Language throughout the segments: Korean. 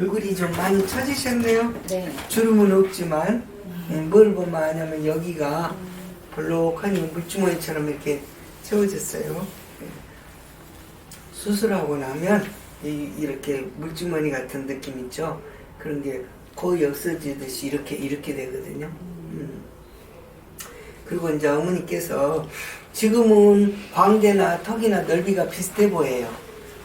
얼굴이 좀 많이 처지셨네요. 네. 주름은 없지만 예, 뭘 보면 아냐면 여기가 볼록하니 물주머니처럼 이렇게 채워졌어요. 예. 수술하고 나면 이, 이렇게 물주머니 같은 느낌 있죠. 그런 게 거의 없어지듯이 이렇게 이렇게 되거든요. 음. 그리고 이제 어머니께서 지금은 광대나 턱이나 넓이가 비슷해 보여요.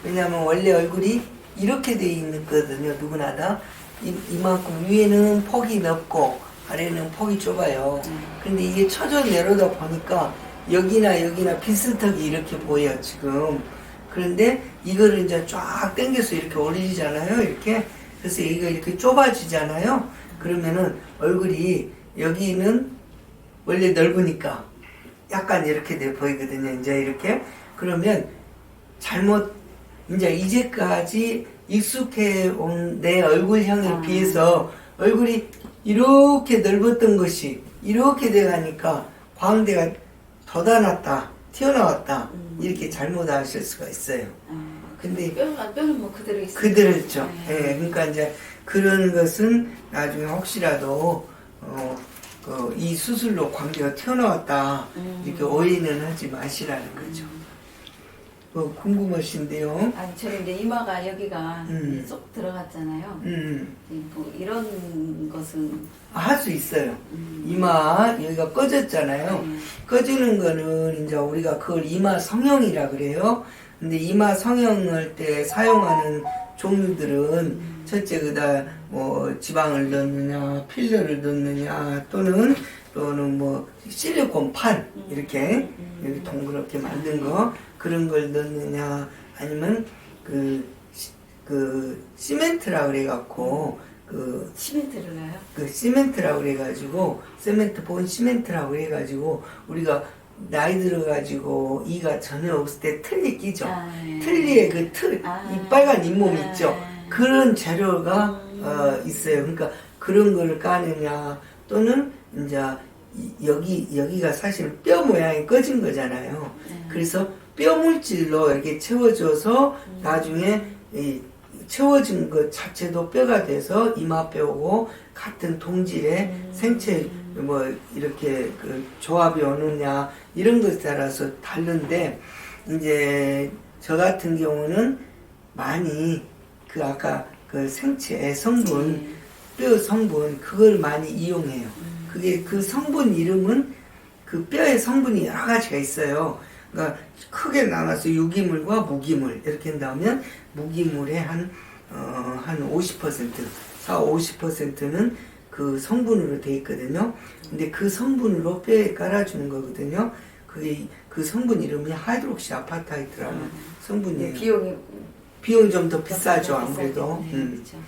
왜냐하면 원래 얼굴이 이렇게 돼 있거든요. 누구나 다. 이, 이만큼 위에는 폭이 넓고 아래는 폭이 좁아요. 근데 이게 쳐져 내려다 보니까 여기나 여기나 비슷하게 이렇게 보여요. 지금. 그런데 이거를 이제 쫙 당겨서 이렇게 올리잖아요. 이렇게. 그래서 여기가 이렇게 좁아지잖아요. 그러면은 얼굴이 여기는 원래 넓으니까 약간 이렇게 돼 보이거든요. 이제 이렇게. 그러면 잘못, 이제 이제까지 익숙해 온 내 얼굴형에 아. 비해서 얼굴이 이렇게 넓었던 것이 이렇게 돼 가니까 광대가 돋아났다, 튀어나왔다, 음. 이렇게 잘못하실 수가 있어요. 아, 근데 뼈는 뼈는 뭐 그대로 있어요. 그대로 있죠. 네. 예, 그러니까 이제 그런 것은 나중에 혹시라도 어, 그, 이 수술로 광대가 튀어나왔다 음. 이렇게 오해는 하지 마시라는 거죠. 뭐 궁금하신데요. 아니 저는 이제 이마가 여기가 음. 쏙 들어갔잖아요. 음, 뭐 이런 것은 할 수 있어요. 음. 이마 여기가 꺼졌잖아요. 네. 꺼지는 거는 이제 우리가 그걸 이마 성형이라 그래요. 근데 이마 성형할 때 사용하는 종류들은 첫째 그다 뭐 지방을 넣느냐 필러를 넣느냐 또는 또는 뭐 실리콘 판 이렇게 이렇게 동그랗게 만든 거 그런 걸 넣느냐 아니면 그, 시- 그 시멘트라 그래갖고 그 시멘트를 넣어요. 그 시멘트라고 그래가지고 세멘트 본 시멘트라고 그래가지고 우리가 나이 들어가지고 이가 전혀 없을 때 틀니 끼죠. 아, 네. 틀니에 그 틀, 아. 이 빨간 잇몸 아. 있죠. 그런 재료가 음. 어, 있어요. 그러니까 그런 거를 까느냐 또는 이제 이- 여기 여기가 사실 뼈 모양이 꺼진 거잖아요. 네. 그래서 뼈 물질로 이렇게 채워줘서 음. 나중에 이 채워진 것 자체도 뼈가 돼서 이마뼈고 같은 동질의 음. 생체 뭐 이렇게 그 조합이 오느냐 이런 것에 따라서 다른데 이제 저 같은 경우는 많이 그 아까 그 생체 성분 네. 뼈 성분 그걸 많이 이용해요. 음. 그게 그 성분 이름은 그 뼈의 성분이 여러 가지가 있어요. 그러니까 크게 나눠서 유기물과 무기물 이렇게 한다면 무기물의 한, 어, 한 50%, 4, 50%는 그 성분으로 돼 있거든요. 근데 그 성분으로 뼈에 깔아주는 거거든요. 그게 그 성분 이름이 하이드록시 아파타이트라는 성분이에요. 비용이 비용이 좀더 비싸죠, 비싸죠. 아무래도. 네, 음. 그렇죠.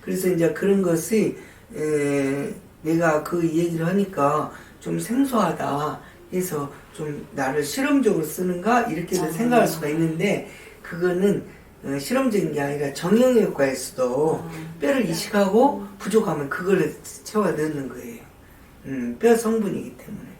그래서 이제 그런 것이 에, 내가 그 얘기를 하니까 좀 생소하다 해서 좀 나를 실험적으로 쓰는가 이렇게도 아. 생각할 수가 있는데 그거는 어, 실험적인 게 아니라 정형외과에서도 아. 뼈를 이식하고 부족하면 그걸 채워 넣는 거예요. 음, 뼈 성분이기 때문에.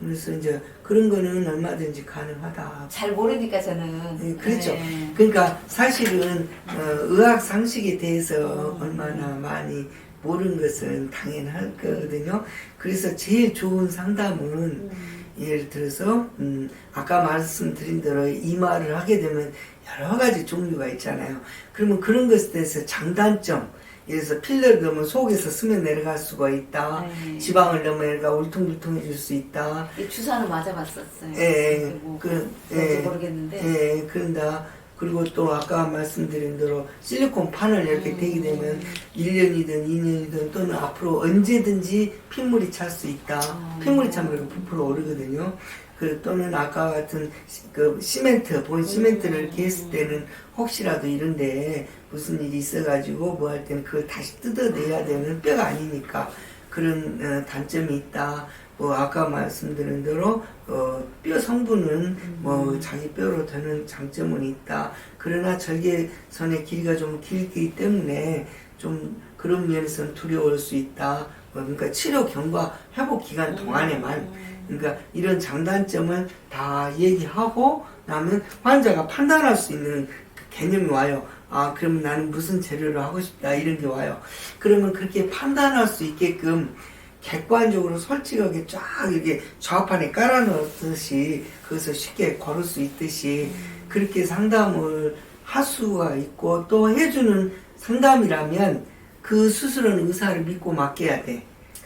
그래서 이제 그런 거는 얼마든지 가능하다. 잘 모르니까 저는. 네, 그렇죠. 네. 그러니까 사실은 어, 의학 상식에 대해서 음. 얼마나 많이 모르는 것은 당연할 거거든요. 그래서 제일 좋은 상담은 음. 예를 들어서 음, 아까 말씀드린 대로 이마를 하게 되면 여러 가지 종류가 있잖아요. 그러면 그런 것에 대해서 장단점, 예를 들어서 필러를 넣으면 속에서 스며 내려갈 수가 있다. 네. 지방을 넣으면 얘가 울퉁불퉁해질 수 있다. 이 주사는 맞아봤었어요. 예, 뭐, 그, 예. 모르겠는데. 예, 그런다. 그리고 또 아까 말씀드린 대로 실리콘 판을 이렇게 음. 대게 되면 1년이든 2년이든 또는 앞으로 언제든지 핏물이 찰 수 있다. 음. 핏물이 차면 부풀어 오르거든요. 그 또는 아까 같은 시- 그 시멘트, 본 시멘트를 음. 이렇게 했을 때는 혹시라도 이런데 무슨 일이 있어가지고 뭐 할 때는 그걸 다시 뜯어내야 되는 뼈가 아니니까 그런 어, 단점이 있다. 뭐 아까 말씀드린 대로 어, 뼈 성분은 뭐 자기 뼈로 되는 장점은 있다. 그러나 절개선의 길이가 좀 길기 때문에 좀 그런 면에서는 두려울 수 있다. 뭐 그러니까 치료 경과 회복 기간 동안에만 그러니까 이런 장단점을 다 얘기하고 나면 환자가 판단할 수 있는 그 개념이 와요. 아 그러면 나는 무슨 재료를 하고 싶다 이런 게 와요. 그러면 그렇게 판단할 수 있게끔 객관적으로 솔직하게 쫙 이렇게 좌판에 깔아놓듯이 그것을 쉽게 걸을 수 있듯이 그렇게 상담을 할 수가 있고 또 해주는 상담이라면 그 수술은 의사를 믿고 맡겨야 돼.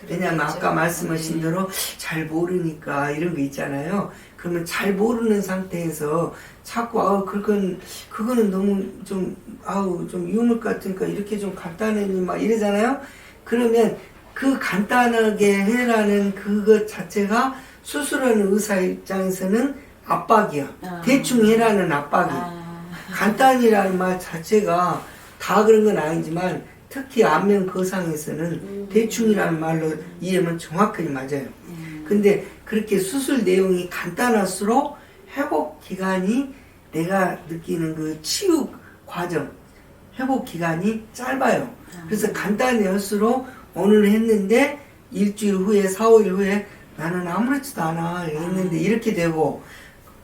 왜냐면 그렇죠. 아까 말씀하신 네. 대로 잘 모르니까 이런 거 있잖아요. 그러면 잘 모르는 상태에서 자꾸 아우 그건 그거는 너무 좀 아우 좀 유물 같으니까 이렇게 좀 간단하니 막 이러잖아요. 그러면 그 간단하게 해라는 그것 자체가 수술하는 의사 입장에서는 압박이야. 아. 대충 해라는 압박이. 아, 간단이라는 말 자체가 다 그런 건 아니지만 특히 안면 거상에서는 음. 대충이라는 말로 이해하면 정확하게 맞아요. 음. 근데 그렇게 수술 내용이 간단할수록 회복 기간이 내가 느끼는 그 치유 과정, 회복 기간이 짧아요. 그래서 간단히 할수록 오늘 했는데 일주일 후에, 4, 5일 후에 나는 아무렇지도 않아 했는데 이렇게 되고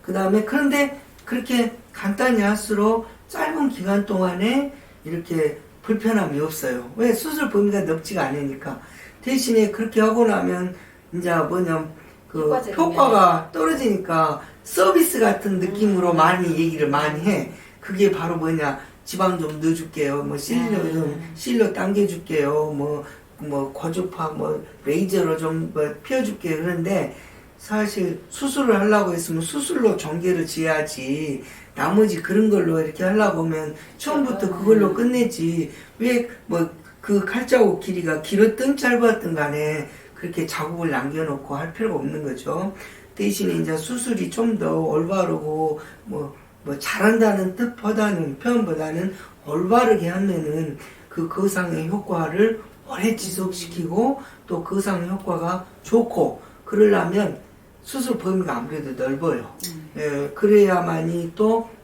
그 다음에 그런데 그렇게 간단히 할수록 짧은 기간 동안에 이렇게 불편함이 없어요. 왜 수술 범위가 넓지가 않으니까 대신에 그렇게 하고 나면 이제 뭐냐 그 효과가 떨어지니까 서비스 같은 느낌으로 음. 많이 얘기를 많이 해. 그게 바로 뭐냐 지방 좀 넣어줄게요. 뭐 실로 음. 좀 실로 당겨줄게요. 뭐 뭐 고주파 뭐 레이저로 좀뭐 피워줄게요. 그런데 사실 수술을 하려고 했으면 수술로 전개를 지어야지 나머지 그런 걸로 이렇게 하려고 하면 처음부터 그걸로 끝내지 왜 뭐 그 칼자국 길이가 길었든 짧았든 간에 그렇게 자국을 남겨놓고 할 필요가 없는 거죠 대신에 이제 수술이 좀 더 올바르고 뭐, 뭐 잘한다는 뜻보다는 표현보다는 올바르게 하면은 그 거상의 효과를 오래 지속시키고 또 거상의 효과가 좋고 그러려면 수술 범위가 아무래도 넓어요. 음. 예, 그래야만이 또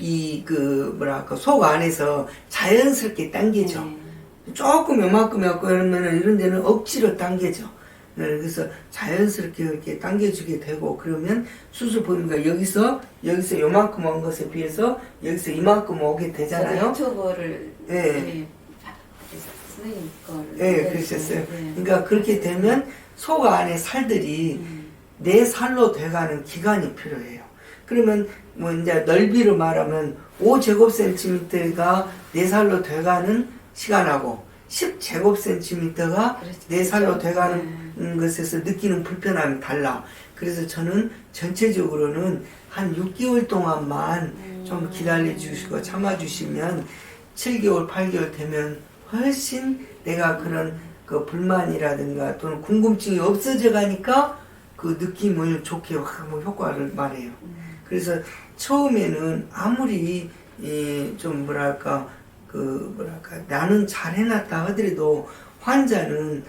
이 그 뭐랄까 속 안에서 자연스럽게 당기죠. 네. 조금 요만큼 갖고 그러면은 이런 데는 억지로 당겨져. 네, 그래서 자연스럽게 이렇게 당겨주게 되고 그러면 수술 범위가 여기서 여기서 요만큼 온 것에 비해서 여기서 이만큼 오게 되잖아요. 유튜버를 예. 네. 선생님 걸 예, 네, 그러셨어요. 네. 그러니까 그렇게 되면 속 안에 살들이 음. 내 살로 돼가는 기간이 필요해요. 그러면 뭐 이제 넓이로 말하면 5제곱센티미터가 내 살로 돼가는 시간하고 10제곱센티미터가 그렇죠. 내 살로 그렇죠. 돼가는 네. 음, 것에서 느끼는 불편함이 달라. 그래서 저는 전체적으로는 한 6개월 동안만 음. 좀 기다려 주시고 참아 주시면 7개월, 8개월 되면 훨씬 내가 그런 그 불만이라든가 또는 궁금증이 없어져 가니까 그 느낌을 좋게 확뭐 효과를 말해요. 그래서 처음에는 아무리 이좀 뭐랄까 그 뭐랄까 나는 잘 해놨다 하더라도 환자는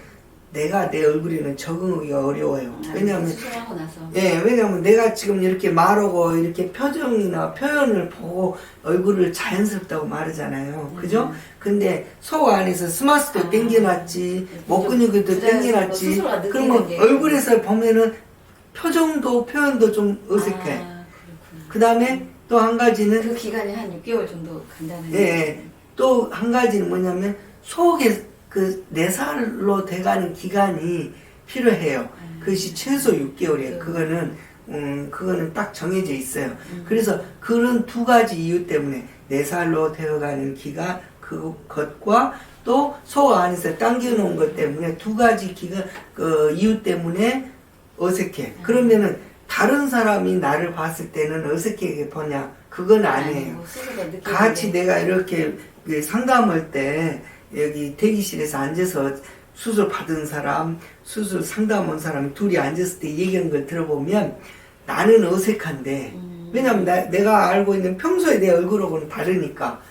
내가 내 얼굴에는 적응하기가 어려워요. 왜냐하면 수술하고 나서 예, 왜냐면 내가 지금 이렇게 말하고 이렇게 표정이나 표현을 보고 얼굴을 자연스럽다고 말하잖아요. 그죠? 음. 근데 속 안에서 스마스도 아. 땡겨놨지, 목 근육도 부자연스럽고 땡겨놨지. 그러면 게. 얼굴에서 보면은 표정도 표현도 좀 어색해. 아. 그 다음에 또 한 가지는 그 기간이 한 6개월 정도 간다는 예, 예. 또 한 가지는 뭐냐면 속에 그내 살로 돼가는 기간이 필요해요. 음. 그것이 최소 6개월이에요. 그- 그거는 음 그거는 딱 정해져 있어요. 음. 그래서 그런 두 가지 이유 때문에 내 살로 되어가는 기간 그 것과 또 속 안에서 당겨놓은 것 때문에 두 가지 기간 그 이유 때문에 어색해. 그러면은 다른 사람이 나를 봤을 때는 어색하게 보냐? 그건 아니에요. 같이 게. 내가 이렇게 그 상담할 때 여기 대기실에서 앉아서 수술 받은 사람, 수술 상담 온 사람 둘이 앉았을 때 얘기하는 걸 들어보면 나는 어색한데 음. 왜냐면 나, 내가 알고 있는 평소에 내 얼굴하고는 다르니까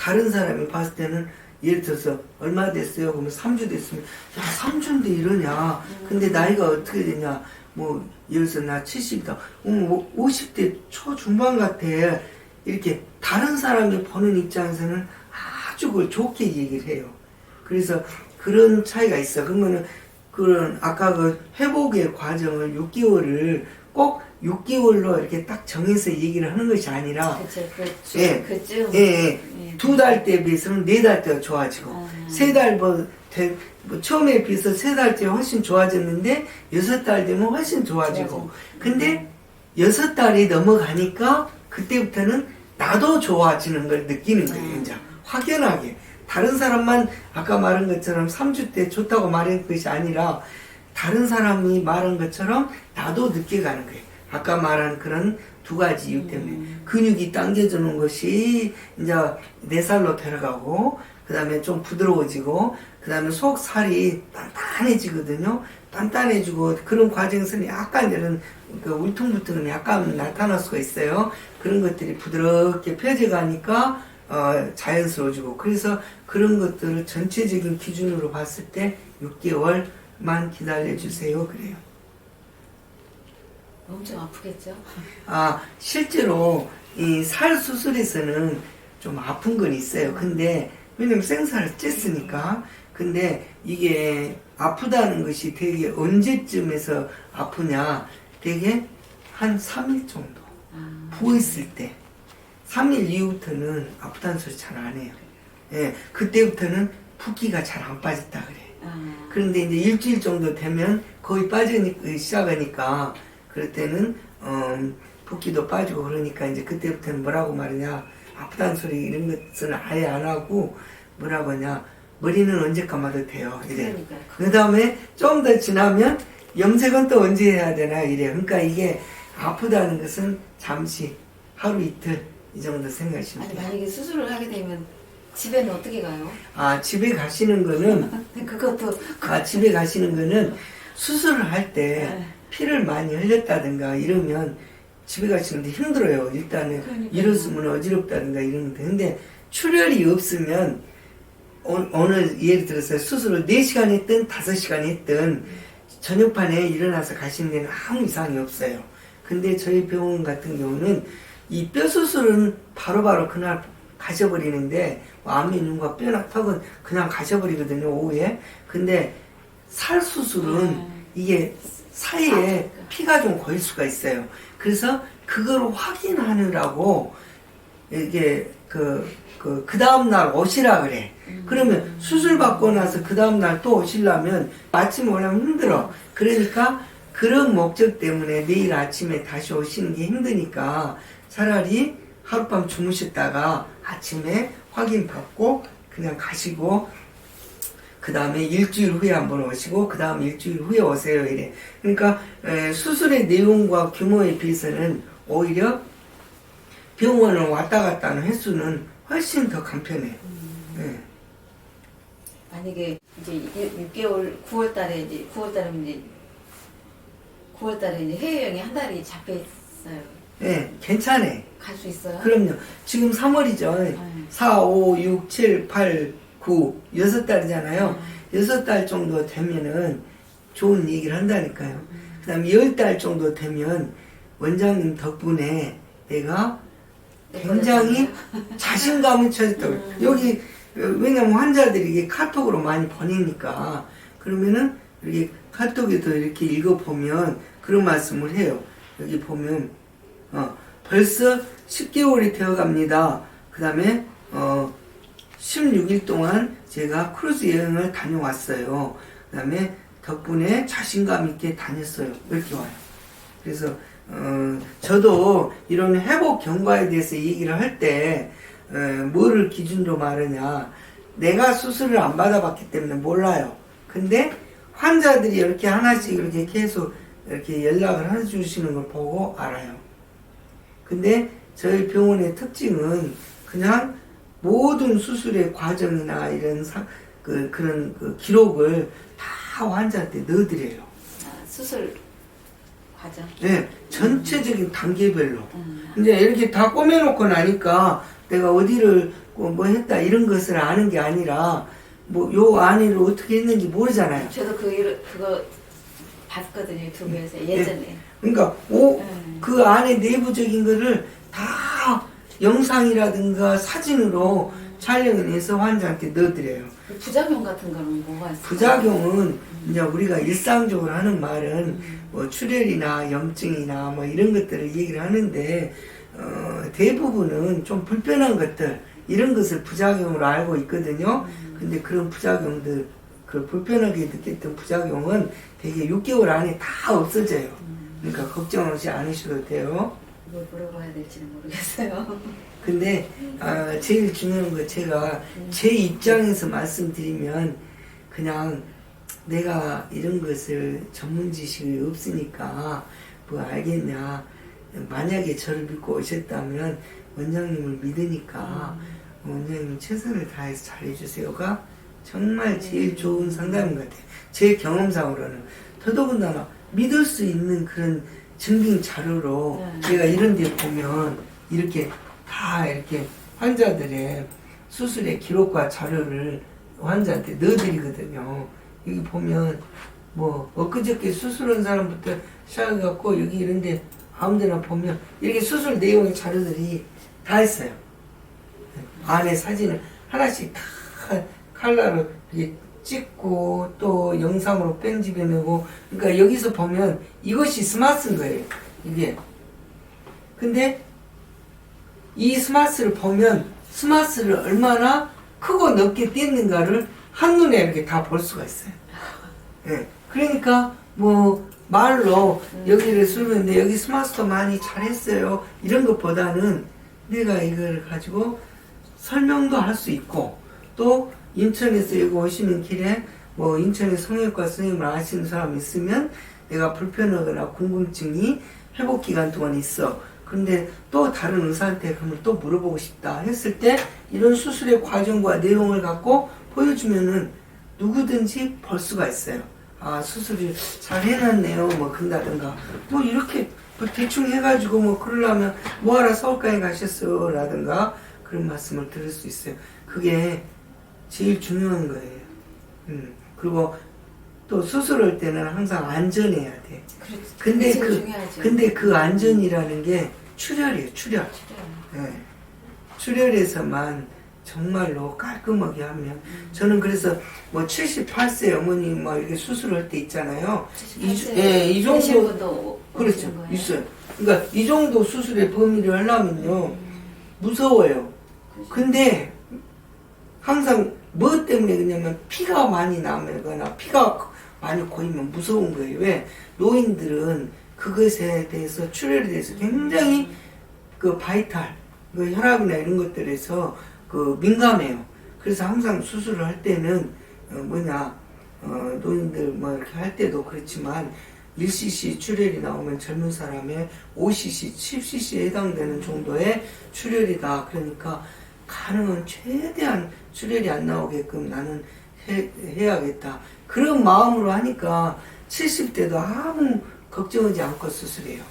다른 사람이 봤을 때는 예를 들어서 얼마 됐어요? 그러면 3주 됐으면 야 3주인데 이러냐? 근데 나이가 어떻게 되냐? 뭐 예를 들어서 나 70이다. 음, 50대 초중반 같아. 이렇게 다른 사람이 보는 입장에서는 아주 그걸 좋게 얘기를 해요. 그래서 그런 차이가 있어. 그러면은 그런 아까 그 회복의 과정을 6개월을 꼭 6개월로 이렇게 딱 정해서 얘기를 하는 것이 아니라 그쵸, 그쵸, 예. 그쯤. 예, 예. 예. 두달때 비해서는 네 달 때가 좋아지고 아. 세달 뭐, 되- 뭐 처음에 비해서 세 달째 훨씬 좋아졌는데 여섯 달 되면 훨씬 좋아지고 좋아지고. 근데 여섯 달이 넘어가니까 그때부터는 나도 좋아지는 걸 느끼는 거예요 음. 이제 확연하게 다른 사람만 아까 말한 것처럼 3주 때 좋다고 말한 것이 아니라 다른 사람이 말한 것처럼 나도 느껴가는 거예요. 아까 말한 그런 두 가지 이유 때문에. 음. 근육이 당겨주는 것이 이제 내 살로 들어가고 그 다음에 좀 부드러워지고 그 다음에 속 살이 단단해지거든요. 단단해지고 그런 과정에서는 약간 이런 그 울퉁불퉁은 약간 나타날 수가 있어요. 그런 것들이 부드럽게 펴져가니까 어, 자연스러워지고. 그래서 그런 것들을 전체적인 기준으로 봤을 때 6개월만 기다려주세요. 그래요 엄청 아프겠죠? 아, 실제로 이 살 수술에서는 좀 아픈 건 있어요. 근데, 왜냐면 생살을 쬐으니까. 근데 이게 아프다는 것이 되게 언제쯤에서 아프냐. 되게 한 3일 정도. 아, 부어있을 때. 3일 이후부터는 아프다는 소리 잘 안 해요. 예, 그때부터는 붓기가 잘 안 빠졌다 그래. 아, 그런데 이제 일주일 정도 되면 거의 빠지기 시작하니까 그럴 때는 음, 붓기도 빠지고 그러니까 이제 그때부터는 뭐라고 말하냐 아프다는 소리 이런 것은 아예 안 하고 뭐라고 하냐 머리는 언제 감아도 돼요 이래. 그 다음에 좀 더 지나면 염색은 또 언제 해야 되나 이래 그러니까 이게 아프다는 것은 잠시 하루 이틀 이 정도 생각하시면 돼요 만약에 수술을 하게 되면 집에는 어떻게 가요? 아 집에 가시는 거는 그것도 아, 집에 가시는 거는 수술을 할때 네. 피를 많이 흘렸다든가 이러면 집에 가시는데 힘들어요. 일단은 그러니까요. 일었으면 어지럽다든가 이러는데 근데 출혈이 없으면 어, 어느 예를 들어서 수술을 4시간 했든 5시간 했든 저녁반에 일어나서 가시는 데는 아무 이상이 없어요. 근데 저희 병원 같은 경우는 이 뼈 수술은 바로바로 그날 가셔버리는데 뭐 안면윤과 뼈낙턱은 그냥 가셔버리거든요 오후에. 근데 살 수술은 음. 이게 사이에 피가 좀 고일 수가 있어요. 그래서 그걸 확인하느라고 이게 그, 그, 그 다음날 오시라 그래. 그러면 수술 받고 나서 그 다음날 또 오시려면 아침에 오려면 힘들어. 그러니까 그런 목적 때문에 내일 아침에 다시 오시는 게 힘드니까 차라리 하룻밤 주무셨다가 아침에 확인 받고 그냥 가시고 그 다음에 일주일 후에 한번 오시고 그 다음 일주일 후에 오세요 이래 그러니까 에, 수술의 내용과 규모에 비해서는 오히려 병원을 왔다 갔다 하는 횟수는 훨씬 더 간편해요 예. 만약에 이제 6개월 9월 달에 이제 9월 달이면 이제 9월 달에 이제 해외여행이 한 달이 잡혀 있어요. 예, 괜찮아 갈 수 있어요? 그럼요 지금 3월이죠 네. 4, 5, 6, 7, 8, 9 여섯 달이잖아요 음. 여섯 달 정도 되면은 좋은 얘기를 한다니까요. 그 다음에 열 달 정도 되면 원장님 덕분에 내가 굉장히 자신감을 찾았다고. 음. 여기, 어, 왜냐면 환자들이 이게 카톡으로 많이 보내니까, 그러면은 이렇게 카톡에도 이렇게 읽어보면 그런 말씀을 해요. 여기 보면, 어, 벌써 10개월이 되어 갑니다. 그 다음에, 어, 16일 동안 제가 크루즈 여행을 다녀왔어요. 그 다음에 덕분에 자신감 있게 다녔어요. 이렇게 와요. 그래서 어, 저도 이런 회복 경과에 대해서 얘기를 할때 어, 뭐를 기준으로 말하냐 내가 수술을 안 받아봤기 때문에 몰라요. 근데 환자들이 이렇게 하나씩 이렇게 계속 이렇게 연락을 해주시는 걸 보고 알아요. 근데 저희 병원의 특징은 그냥 모든 수술의 과정이나 이런 사, 그, 그런 그 기록을 다 환자한테 넣어드려요. 아, 수술 과정. 네, 전체적인 단계별로. 음. 이제 이렇게 다 꼬매놓고 나니까 내가 어디를 뭐, 뭐 했다 이런 것을 아는 게 아니라 뭐 요 안에를 어떻게 했는지 모르잖아요. 저도 그 일, 그거 봤거든요 유튜브에서 예전에. 그러니까 오, 음. 그 안에 내부적인 거를 다 영상이라든가 사진으로 촬영을 해서 환자한테 넣어드려요. 그 부작용 같은 거는 뭐가 있어요? 부작용은 이제 우리가 일상적으로 하는 말은 뭐 출혈이나 염증이나 뭐 이런 것들을 얘기를 하는데 어, 대부분은 좀 불편한 것들 이런 것을 부작용으로 알고 있거든요. 근데 그런 부작용들 그 불편하게 느꼈던 부작용은 대개 6개월 안에 다 없어져요. 그러니까 걱정하지 않으셔도 돼요. 뭘 물어봐야 될지는 모르겠어요. 근데 아, 제일 중요한 거 제가 제 입장에서 말씀드리면 그냥 내가 이런 것을 전문 지식이 없으니까 뭐 알겠냐. 만약에 저를 믿고 오셨다면 원장님을 믿으니까 원장님 최선을 다해서 잘해주세요가 정말 제일 좋은 상담인 것 같아요. 제 경험상으로는 더더군다나 믿을 수 있는 그런 증빙 자료로 네. 제가 이런 데 보면 이렇게 다 이렇게 환자들의 수술의 기록과 자료를 환자한테 넣어드리거든요. 여기 보면 뭐 엊그저께 수술한 사람부터 시작해갖고 여기 이런데 아무데나 보면 이렇게 수술 내용의 자료들이 다 있어요. 안에 사진을 하나씩 다 칼라로 이렇게 찍고 또 영상으로 편집해내고 그러니까 여기서 보면 이것이 스마트인 거예요. 이게 근데 이 스마트를 보면 스마트를 얼마나 크고 넓게 띄는가를 한눈에 이렇게 다 볼 수가 있어요. 예. 그러니까 뭐 말로 여기를 쓰는데 여기 스마트도 많이 잘했어요. 이런 것보다는 내가 이걸 가지고 설명도 할 수 있고 또 인천에서 여기 오시는 길에 뭐 인천에 성형외과 선생님을 아시는 사람 있으면 내가 불편하거나 궁금증이 회복 기간 동안 있어. 근데 또 다른 의사한테 그러면 또 물어보고 싶다 했을 때 이런 수술의 과정과 내용을 갖고 보여주면은 누구든지 볼 수가 있어요. 아 수술을 잘 해놨네요. 뭐 그런다든가 뭐 이렇게 뭐 대충 해가지고 뭐 그러려면 뭐하러 서울까지 가셨어 라든가 그런 말씀을 들을 수 있어요. 그게 제일 중요한 거예요. 음 그리고 또 수술할 때는 항상 안전해야 돼. 그렇지. 근데 그게 그 중요하죠. 근데 그 안전이라는 게 출혈이에요. 출혈. 예. 출혈에서만 정말로 깔끔하게 하면 저는 그래서 뭐 78세 어머니 뭐 이렇게 수술할 때 있잖아요. 이, 주- 예, 이 정도 분도 그렇죠. 있어요. 그러니까 이 정도 수술의 범위를 하려면요. 무서워요. 근데 항상 뭐 때문에 그러냐면 피가 많이 나거나 피가 많이 고이면 무서운 거예요. 왜? 노인들은 그것에 대해서 출혈에 대해서 굉장히 그 바이탈, 그 혈압이나 이런 것들에서 그 민감해요. 그래서 항상 수술을 할 때는 어 뭐냐 어 노인들 뭐 이렇게 할 때도 그렇지만 1cc 출혈이 나오면 젊은 사람의 5cc, 10cc에 해당되는 정도의 출혈이다. 그러니까 가능한 최대한 출혈이 안 나오게끔 나는 해, 해야겠다. 그런 마음으로 하니까 70대도 아무 걱정하지 않고 수술해요.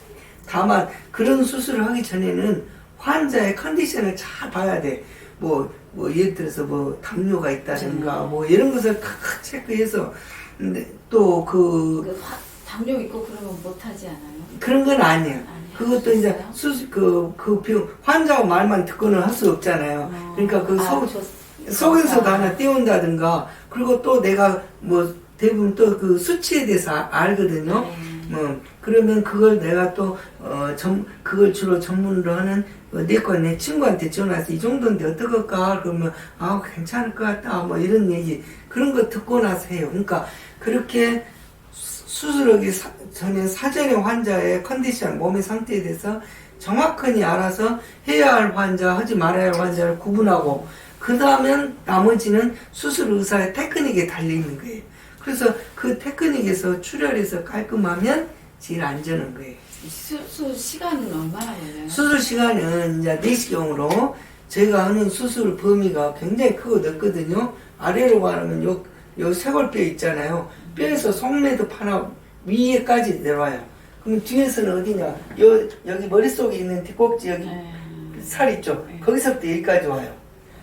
다만 그런 수술을 하기 전에는 환자의 컨디션을 잘 봐야 돼. 뭐, 뭐 예를 들어서 뭐 당뇨가 있다든가 뭐 이런 것을 칵칵 체크해서 근데 또그 그 화- 당뇨 있고 그러면 못하지 않아요? 그런 건 아니에요. 아니에요. 그것도 이제? 수술 그그 병 환자와 말만 듣고는 할 수 없잖아요. 어. 그러니까 그 아, 속, 좋- 속에서도 아. 하나 띄운다든가 그리고 또 내가 뭐 대부분 또 그 수치에 대해서 아- 알거든요. 네. 뭐 그러면 그걸 내가 또어전 그걸 주로 전문으로 하는 어, 내과 내 친구한테 전화해서 이 정도인데 어떡할까 그러면 아 괜찮을 것 같다 뭐 이런 얘기 그런 거 듣고 나서 해요. 그러니까 그렇게 수- 수술하기 사- 전에 사전에 환자의 컨디션 몸의 상태에 대해서 정확하게 알아서 해야 할 환자 하지 말아야 할 환자를 구분하고 그 다음엔 나머지는 수술 의사의 테크닉에 달려 있는 거예요. 그래서 그 테크닉에서 출혈해서 깔끔하면 제일 안전한 거예요. 수술 시간은 얼마나 걸려요? 수술 시간은 이제 내시경으로 저희가 하는 수술 범위가 굉장히 크고 넓거든요. 아래로 가면 요, 요 쇄골뼈 있잖아요. 뼈에서 속매도 하나 위에까지 내려와요. 그럼 뒤에서는 어디냐? 요, 여기 머릿속에 있는 뒷꼭지 여기 네. 살 있죠? 네. 거기서부터 여기까지 와요.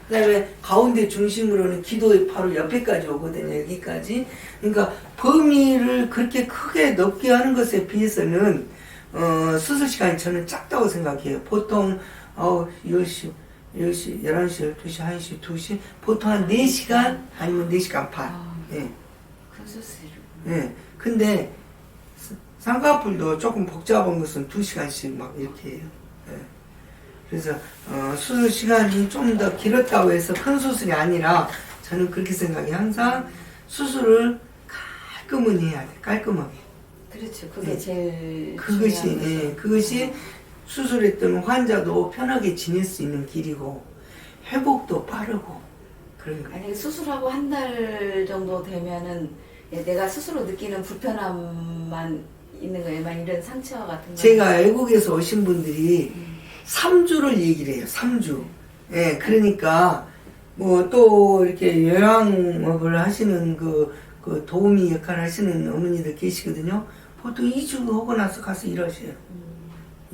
그 다음에 가운데 중심으로는 기도의 바로 옆에까지 오거든요. 여기까지. 그러니까 범위를 그렇게 크게 넓게 하는 것에 비해서는 어, 수술 시간이 저는 작다고 생각해요. 보통 어, 10시, 10시, 11시, 12시, 1시, 2시 보통 한 4시간 아니면 4시간 반. 아, 예. 큰 수술. 예. 근데 쌍꺼풀도 조금 복잡한 것은 2시간씩 막 이렇게 해요. 예. 그래서 어, 수술 시간이 좀 더 길었다고 해서 큰 수술이 아니라 저는 그렇게 생각해. 항상 수술을 깔끔히 해야 돼. 깔끔하게. 그렇죠. 그게 네. 제일 그것이 중요한 거죠. 예, 그것이 수술했던 환자도 편하게 지낼 수 있는 길이고 회복도 빠르고 그런 거예요. 만약에 수술하고 한 달 정도 되면은 예, 내가 스스로 느끼는 불편함만 있는 거예요만 이런 상처 같은 거. 제가 외국에서 오신 분들이 3주를 얘기를 해요. 3주. 예, 그러니까 뭐 또 이렇게 요양업을 하시는 그, 그 도우미 역할 하시는 어머니들 계시거든요. 보통 2주 하고 나서 가서 일하셔요.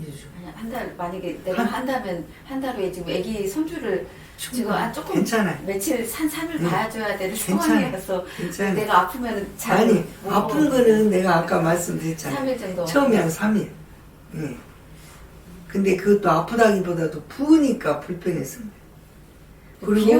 2주. 한 달 만약에 내가 한다면 한 달 후에 지금 아기 손주를 지금 아, 조금 괜찮아요. 며칠 산 3일 응. 봐줘야 되는. 상황이라서 괜찮아요. 내가 아프면 잘 아니, 못 아픈. 거는 내가 아까 말씀드렸잖아요. 3일 정도 처음에 한 3일. 예. 근데 그것도 아프다기보다도 부으니까 불편했습니다. 그리고